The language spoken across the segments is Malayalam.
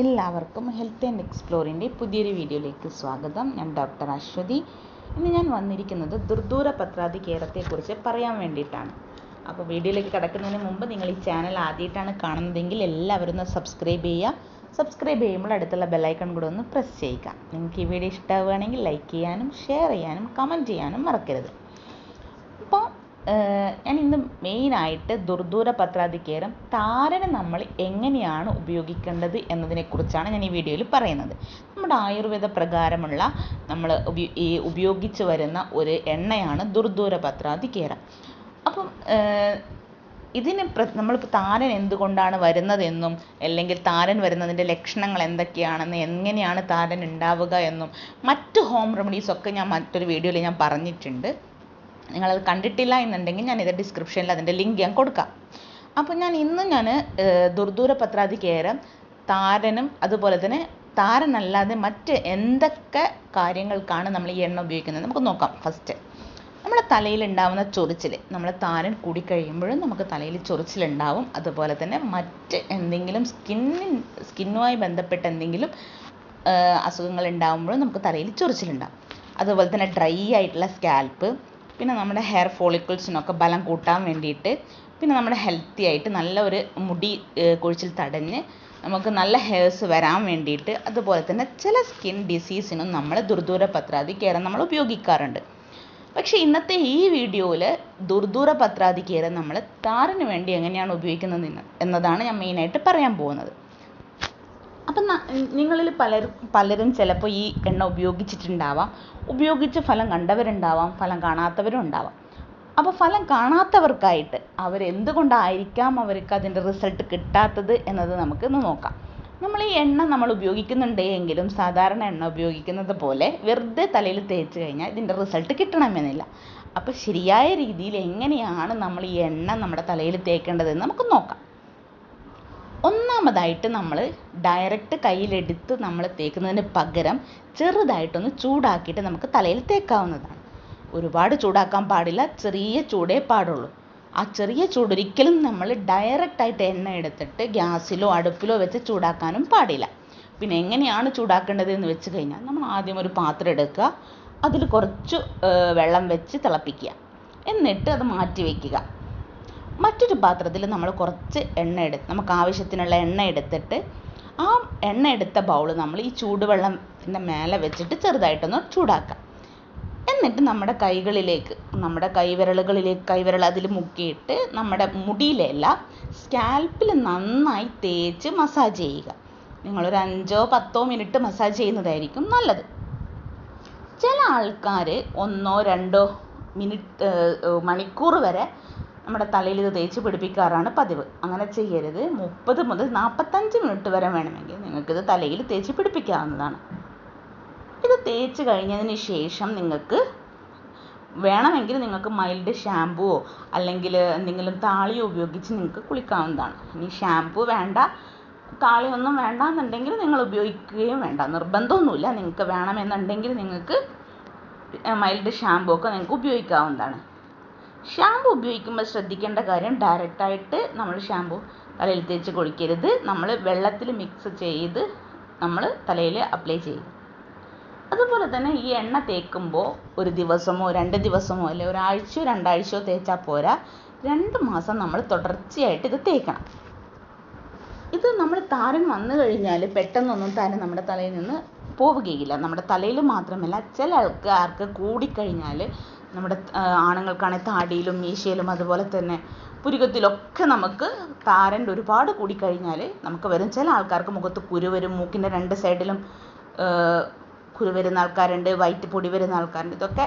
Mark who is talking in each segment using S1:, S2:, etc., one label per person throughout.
S1: എല്ലാവർക്കും ഹെൽത്ത് ആൻഡ് എക്സ്പ്ലോറിന്റെ പുതിയൊരു വീഡിയോയിലേക്ക് സ്വാഗതം. ഞാൻ ഡോക്ടർ അശ്വതി. ഇന്ന് ഞാൻ വന്നിരിക്കുന്നത് ദുർദൂര പത്രാതി കേരളത്തെക്കുറിച്ച് പറയാൻ വേണ്ടിയിട്ടാണ്. അപ്പോൾ വീഡിയോയിലേക്ക് കിടക്കുന്നതിന് മുമ്പ് നിങ്ങൾ ഈ ചാനൽ ആദ്യമായിട്ടാണ് കാണുന്നതെങ്കിൽ എല്ലാവരും ഒന്ന് സബ്സ്ക്രൈബ് ചെയ്യുക. സബ്സ്ക്രൈബ് ചെയ്യുമ്പോൾ അടുത്തുള്ള ബെല്ലൈക്കൺ കൂടെ ഒന്ന് പ്രസ് ചെയ്യുക. നിങ്ങൾക്ക് ഈ വീഡിയോ ഇഷ്ടമാവുകയാണെങ്കിൽ ലൈക്ക് ചെയ്യാനും ഷെയർ ചെയ്യാനും കമന്റ് ചെയ്യാനും മറക്കരുത്. അപ്പോൾ ഞാൻ ഇന്ന് മെയിനായിട്ട് ദുർദൂര പത്രാധികേരം താരനെ നമ്മൾ എങ്ങനെയാണ് ഉപയോഗിക്കേണ്ടത് എന്നതിനെക്കുറിച്ചാണ് ഞാൻ ഈ വീഡിയോയിൽ പറയുന്നത്. നമ്മുടെ ആയുർവേദ പ്രകാരമുള്ള നമ്മൾ ഈ ഉപയോഗിച്ച് വരുന്ന ഒരു എണ്ണയാണ് ദുർദൂര പത്രാധികേരം അപ്പം ഇതിന് പ്ര നമ്മളിപ്പോൾ താരൻ എന്തുകൊണ്ടാണ് വരുന്നതെന്നും അല്ലെങ്കിൽ താരൻ വരുന്നതിന്റെ ലക്ഷണങ്ങൾ എന്തൊക്കെയാണെന്ന് എങ്ങനെയാണ് താരൻ ഉണ്ടാവുക എന്നും മറ്റ് ഹോം റെമഡീസൊക്കെ ഞാൻ മറ്റൊരു വീഡിയോയിൽ ഞാൻ പറഞ്ഞിട്ടുണ്ട്. നിങ്ങളത് കണ്ടിട്ടില്ല എന്നുണ്ടെങ്കിൽ ഞാൻ ഇത് ഡിസ്ക്രിപ്ഷനിൽ അതിന്റെ ലിങ്ക് ഞാൻ കൊടുക്കാം. അപ്പോൾ ഞാൻ ഇന്ന് ഞാൻ ദുർദൂര പത്രാധികേരം താരനും അതുപോലെ തന്നെ താരനല്ലാതെ മറ്റ് എന്തൊക്കെ കാര്യങ്ങൾക്കാണ് നമ്മൾ ഈ എണ്ണ ഉപയോഗിക്കുന്നത് നമുക്ക് നോക്കാം ഫസ്റ്റ് നമ്മുടെ തലയിൽ ഉണ്ടാവുന്ന ചൊറിച്ചിൽ നമ്മൾ താരൻ കൂടിക്കഴിയുമ്പോഴും നമുക്ക് തലയിൽ ചൊറിച്ചിലുണ്ടാവും. അതുപോലെ തന്നെ മറ്റ് എന്തെങ്കിലും സ്കിന്നിൻ സ്കിന്നുമായി ബന്ധപ്പെട്ട എന്തെങ്കിലും അസുഖങ്ങൾ ഉണ്ടാകുമ്പോഴും നമുക്ക് തലയിൽ ചൊറിച്ചിലുണ്ടാവും. അതുപോലെ തന്നെ ഡ്രൈ ആയിട്ടുള്ള സ്കാൽപ്പ് പിന്നെ നമ്മുടെ ഹെയർ ഫോളിക്കിൾസിനൊക്കെ ബലം കൂട്ടാൻ വേണ്ടിയിട്ട് പിന്നെ നമ്മുടെ ഹെൽത്തി ആയിട്ട് നല്ല ഒരു മുടി കൊഴിച്ചിൽ തടഞ്ഞ് നമുക്ക് നല്ല ഹെയർസ് വരാൻ വേണ്ടിയിട്ട് അതുപോലെ തന്നെ ചില സ്കിൻ ഡിസീസിനും നമ്മൾ ദുർദൂര പത്രാതി കയറാൻ നമ്മൾ ഉപയോഗിക്കാറുണ്ട്. പക്ഷേ ഇന്നത്തെ ഈ വീഡിയോയിൽ ദുർദൂര പത്രാതി കയറാൻ നമ്മൾ താരന് വേണ്ടി എങ്ങനെയാണ് ഉപയോഗിക്കുന്നത് എന്നതാണ് ഞാൻ മെയിനായിട്ട് പറയാൻ പോകുന്നത്. അപ്പം നിങ്ങളിൽ പലരും പലരും ചിലപ്പോൾ ഈ എണ്ണ ഉപയോഗിച്ചിട്ടുണ്ടാവാം. ഉപയോഗിച്ച് ഫലം കണ്ടവരുണ്ടാവാം ഫലം കാണാത്തവരും ഉണ്ടാവാം. അപ്പോൾ ഫലം കാണാത്തവർക്കായിട്ട് അവരെന്തുകൊണ്ടായിരിക്കാം അവർക്ക് അതിന്റെ റിസൾട്ട് കിട്ടാത്തത് എന്നത് നമുക്ക് ഇന്ന് നോക്കാം. നമ്മൾ ഈ എണ്ണ നമ്മൾ ഉപയോഗിക്കുന്നുണ്ട് എങ്കിലും സാധാരണ എണ്ണ ഉപയോഗിക്കുന്നത് പോലെ വെറുതെ തലയിൽ തേച്ച് കഴിഞ്ഞാൽ ഇതിന്റെ റിസൾട്ട് കിട്ടണമെന്നില്ല. അപ്പോൾ ശരിയായ രീതിയിൽ എങ്ങനെയാണ് നമ്മൾ ഈ എണ്ണ നമ്മുടെ തലയിൽ തേക്കേണ്ടതെന്ന് നമുക്ക് നോക്കാം. ഒന്നാമതായിട്ട് നമ്മൾ ഡയറക്റ്റ് കയ്യിലെടുത്ത് നമ്മൾ തേക്കുന്നതിന് പകരം ചെറുതായിട്ടൊന്ന് ചൂടാക്കിയിട്ട് നമുക്ക് തലയിൽ തേക്കാവുന്നതാണ്. ഒരുപാട് ചൂടാക്കാൻ പാടില്ല ചെറിയ ചൂടേ പാടുള്ളൂ. ആ ചെറിയ ചൂട് ഒരിക്കലും നമ്മൾ ഡയറക്റ്റ് ആയിട്ട് എണ്ണ എടുത്തിട്ട് ഗ്യാസിലോ അടുപ്പിലോ വെച്ച് ചൂടാക്കാനും പാടില്ല. പിന്നെ എങ്ങനെയാണ് ചൂടാക്കേണ്ടത് എന്ന് വെച്ച് കഴിഞ്ഞാൽ നമ്മൾ ആദ്യം ഒരു പാത്രം എടുക്കുക അതിൽ കുറച്ച് വെള്ളം വെച്ച് തിളപ്പിക്കുക. എന്നിട്ട് അത് മാറ്റി വയ്ക്കുക മറ്റൊരു പാത്രത്തിൽ നമ്മൾ കുറച്ച് എണ്ണ എടുത്ത് നമുക്ക് ആവശ്യത്തിനുള്ള എണ്ണ എടുത്തിട്ട് ആ എണ്ണ എടുത്ത ബൗൾ നമ്മൾ ഈ ചൂടുവെള്ളത്തിന്റെ മേലെ വെച്ചിട്ട് ചെറുതായിട്ടൊന്ന് ചൂടാക്കാം. എന്നിട്ട് നമ്മുടെ കൈകളിലേക്ക് നമ്മുടെ കൈവിരലുകളിലേക്ക് കൈവിരൽ അതിൽ മുക്കിയിട്ട് നമ്മുടെ മുടിയിലല്ല സ്കാൽപ്പിൽ നന്നായി തേച്ച് മസാജ് ചെയ്യുക. നിങ്ങളൊരു അഞ്ചോ പത്തോ മിനിറ്റ് മസാജ് ചെയ്യുന്നതായിരിക്കും നല്ലത്. ചില ആൾക്കാർ ഒന്നോ രണ്ടോ മിനിറ്റ് മണിക്കൂർ വരെ നമ്മുടെ തലയിൽ ഇത് തേച്ച് പിടിപ്പിക്കാറാണ് പതിവ്. അങ്ങനെ ചെയ്യരുത്. മുപ്പത് മുതൽ നാൽപ്പത്തഞ്ച് മിനിറ്റ് വരെ വേണമെങ്കിൽ നിങ്ങൾക്കിത് തലയിൽ തേച്ച് പിടിപ്പിക്കാവുന്നതാണ്. ഇത് തേച്ച് കഴിഞ്ഞതിന് ശേഷം നിങ്ങൾക്ക് വേണമെങ്കിൽ നിങ്ങൾക്ക് മൈൽഡ് ഷാമ്പുവോ അല്ലെങ്കിൽ എന്തെങ്കിലും താളിയോ ഉപയോഗിച്ച് നിങ്ങൾക്ക് കുളിക്കാവുന്നതാണ്. ഇനി ഷാമ്പു വേണ്ട താളിയൊന്നും വേണ്ട എന്നുണ്ടെങ്കിൽ നിങ്ങൾ ഉപയോഗിക്കുകയും വേണ്ട. നിർബന്ധമൊന്നുമില്ല. നിങ്ങൾക്ക് വേണമെന്നുണ്ടെങ്കിൽ നിങ്ങൾക്ക് മൈൽഡ് ഷാമ്പു ഒക്കെ നിങ്ങൾക്ക് ഉപയോഗിക്കാവുന്നതാണ്. ഷാമ്പു ഉപയോഗിക്കുമ്പോൾ ശ്രദ്ധിക്കേണ്ട കാര്യം ഡയറക്റ്റായിട്ട് നമ്മൾ ഷാമ്പു തലയിൽ തേച്ച് കുളിക്കരുത്. നമ്മൾ വെള്ളത്തിൽ മിക്സ് ചെയ്ത് നമ്മൾ തലയിൽ അപ്ലൈ ചെയ്യും. അതുപോലെ തന്നെ ഈ എണ്ണ തേക്കുമ്പോൾ ഒരു ദിവസമോ രണ്ട് ദിവസമോ അല്ലെ ഒരാഴ്ചയോ രണ്ടാഴ്ചയോ തേച്ചാൽ പോരാ. രണ്ട് മാസം നമ്മൾ തുടർച്ചയായിട്ട് ഇത് തേക്കണം. ഇത് നമ്മൾ താരൻ വന്നു കഴിഞ്ഞാൽ പെട്ടെന്നൊന്നും താരൻ നമ്മുടെ തലയിൽ നിന്ന് പോവുകയില്ല. നമ്മുടെ തലയിൽ മാത്രമല്ല ചില ആൾക്കാർക്ക് കൂടിക്കഴിഞ്ഞാൽ നമ്മുടെ ആണുങ്ങൾക്കാണെങ്കിൽ താടിയിലും മീശയിലും അതുപോലെ തന്നെ പുരുകത്തിലൊക്കെ നമുക്ക് താരന്റെ ഒരുപാട് കൂടിക്കഴിഞ്ഞാൽ നമുക്ക് വരും ചില ആൾക്കാർക്ക് മുഖത്ത് കുരു വരും മൂക്കിന്റെ രണ്ട് സൈഡിലും കുരു വരുന്ന ആൾക്കാരുണ്ട് വൈറ്റ് പൊടി വരുന്ന ആൾക്കാരുണ്ട്. ഇതൊക്കെ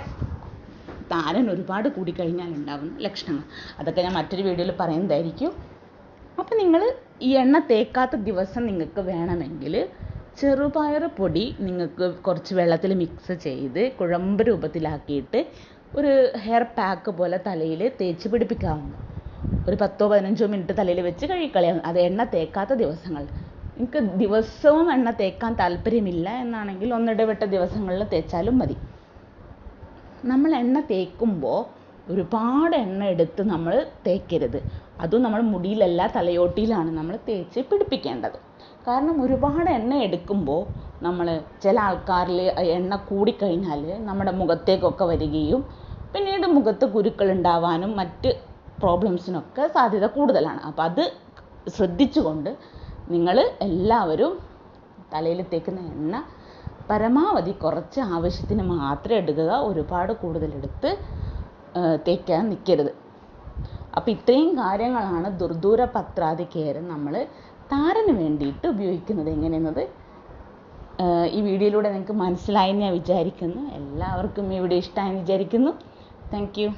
S1: താരൻ ഒരുപാട് കൂടിക്കഴിഞ്ഞാൽ ഉണ്ടാകുന്ന ലക്ഷണങ്ങൾ. അതൊക്കെ ഞാൻ മറ്റൊരു വീഡിയോയിൽ പറയുന്നതായിരിക്കും. അപ്പം നിങ്ങൾ ഈ എണ്ണ തേക്കാത്ത ദിവസം നിങ്ങൾക്ക് വേണമെങ്കിൽ ചെറുപയർ പൊടി നിങ്ങൾക്ക് കുറച്ച് വെള്ളത്തിൽ മിക്സ് ചെയ്ത് കുഴമ്പ് രൂപത്തിലാക്കിയിട്ട് ഒരു ഹെയർ പാക്ക് പോലെ തലയിൽ തേച്ച് പിടിപ്പിക്കാവുന്നു. ഒരു പത്തോ പതിനഞ്ചോ മിനിറ്റ് തലയിൽ വെച്ച് കഴുകിക്കളയാം അത് എണ്ണ തേക്കാത്ത ദിവസങ്ങൾ. നിങ്ങൾക്ക് ദിവസവും എണ്ണ തേക്കാൻ താല്പര്യമില്ല എന്നാണെങ്കിൽ ഒന്നിടവിട്ട ദിവസങ്ങളിൽ തേച്ചാലും മതി. നമ്മൾ എണ്ണ തേക്കുമ്പോൾ ഒരുപാട് എണ്ണ എടുത്ത് നമ്മൾ തേക്കരുത്. അതും നമ്മൾ മുടിയിലല്ല തലയോട്ടിയിലാണ് നമ്മൾ തേച്ച് പിടിപ്പിക്കേണ്ടത്. കാരണം ഒരുപാട് എണ്ണ എടുക്കുമ്പോൾ നമ്മൾ ചില ആൾക്കാരിൽ എണ്ണ കൂടിക്കഴിഞ്ഞാൽ നമ്മുടെ മുഖത്തേക്കൊക്കെ വരികയും പിന്നീട് മുഖത്ത് കുരുക്കൾ ഉണ്ടാവാനും മറ്റ് പ്രോബ്ലംസിനൊക്കെ സാധ്യത കൂടുതലാണ്. അപ്പോൾ അത് ശ്രദ്ധിച്ചുകൊണ്ട് നിങ്ങൾ എല്ലാവരും തലയിൽ തേക്കുന്ന എണ്ണ പരമാവധി കുറച്ച് ആവശ്യത്തിന് മാത്രം എടുക്കുക. ഒരുപാട് കൂടുതലെടുത്ത് തേക്കാൻ നിൽക്കരുത് അപ്പോൾ ഇത്രയും കാര്യങ്ങളാണ് ദുർദൂര പത്രാതി കേരം നമ്മൾ താരന് വേണ്ടിയിട്ട് ഉപയോഗിക്കുന്നത്. എങ്ങനെയെന്നത് ഈ വീഡിയോയിലൂടെ നിങ്ങൾക്ക് മനസ്സിലായി ഞാൻ വിചാരിക്കുന്നു. എല്ലാവർക്കും ഈ വീഡിയോ ഇഷ്ടമായി വിചാരിക്കുന്നു. Thank you.